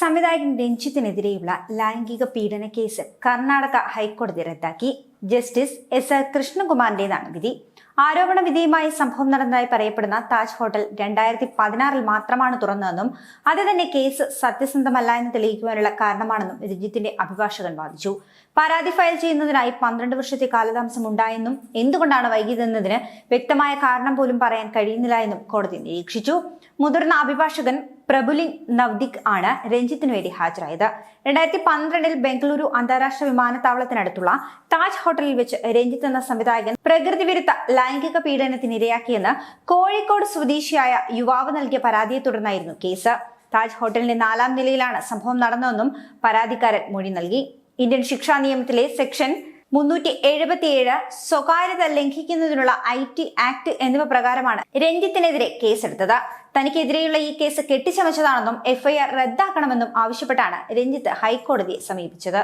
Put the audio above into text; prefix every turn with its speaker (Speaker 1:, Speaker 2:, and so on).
Speaker 1: സംവിധായകൻ രഞ്ജിത്തിനെതിരെയുള്ള ലൈംഗിക പീഡന കേസ് കർണാടക ഹൈക്കോടതി റദ്ദാക്കി. ജസ്റ്റിസ് എസ് ആർ കൃഷ്ണകുമാറിന്റേതാണ് വിധി. ആരോപണ വിധേയമായി സംഭവം നടന്നതായി പറയപ്പെടുന്ന താജ് ഹോട്ടൽ രണ്ടായിരത്തി പതിനാറിൽ മാത്രമാണ് തുറന്നതെന്നും അത് തന്നെ കേസ് സത്യസന്ധമല്ല എന്ന് തെളിയിക്കുവാനുള്ള കാരണമാണെന്നും രഞ്ജിത്തിന്റെ അഭിഭാഷകൻ വാദിച്ചു. പരാതി ഫയൽ ചെയ്യുന്നതിനായി പന്ത്രണ്ട് വർഷത്തെ കാലതാമസം ഉണ്ടായെന്നും എന്തുകൊണ്ടാണ് വൈകിയതെന്നതിന് വ്യക്തമായ കാരണം പോലും പറയാൻ കഴിയുന്നില്ല എന്നും കോടതി നിരീക്ഷിച്ചു. മുതിർന്ന അഭിഭാഷകൻ പ്രബുലിൻ നവ്ദിക് ആണ് രഞ്ജിത്തിനു വേണ്ടി ഹാജരായത്. രണ്ടായിരത്തി പന്ത്രണ്ടിൽ ബംഗളൂരു അന്താരാഷ്ട്ര വിമാനത്താവളത്തിനടുത്തുള്ള താജ് ഹോട്ടലിൽ വെച്ച് രഞ്ജിത്ത് എന്ന സംവിധായകൻ പ്രകൃതി വിരുദ്ധ ലൈംഗിക പീഡനത്തിന് ഇരയാക്കിയെന്ന് കോഴിക്കോട് സ്വദേശിയായ യുവാവ് നൽകിയ പരാതിയെ തുടർന്നായിരുന്നു കേസ്. താജ് ഹോട്ടലിന്റെ നാലാം നിലയിലാണ് സംഭവം നടന്നതെന്നും പരാതിക്കാരൻ മൊഴി നൽകി. ഇന്ത്യൻ ശിക്ഷാ നിയമത്തിലെ സെക്ഷൻ മുന്നൂറ്റി എഴുപത്തിയേഴ് സ്വകാര്യത ലംഘിക്കുന്നതിനുള്ള ഐ ടി ആക്ട് എന്നിവ പ്രകാരമാണ് രഞ്ജിത്തിനെതിരെ കേസെടുത്തത്. തനിക്കെതിരെയുള്ള ഈ കേസ് കെട്ടിച്ചമച്ചതാണെന്നും എഫ്ഐആർ റദ്ദാക്കണമെന്നും ആവശ്യപ്പെട്ടാണ് രഞ്ജിത്ത് ഹൈക്കോടതിയെ സമീപിച്ചത്.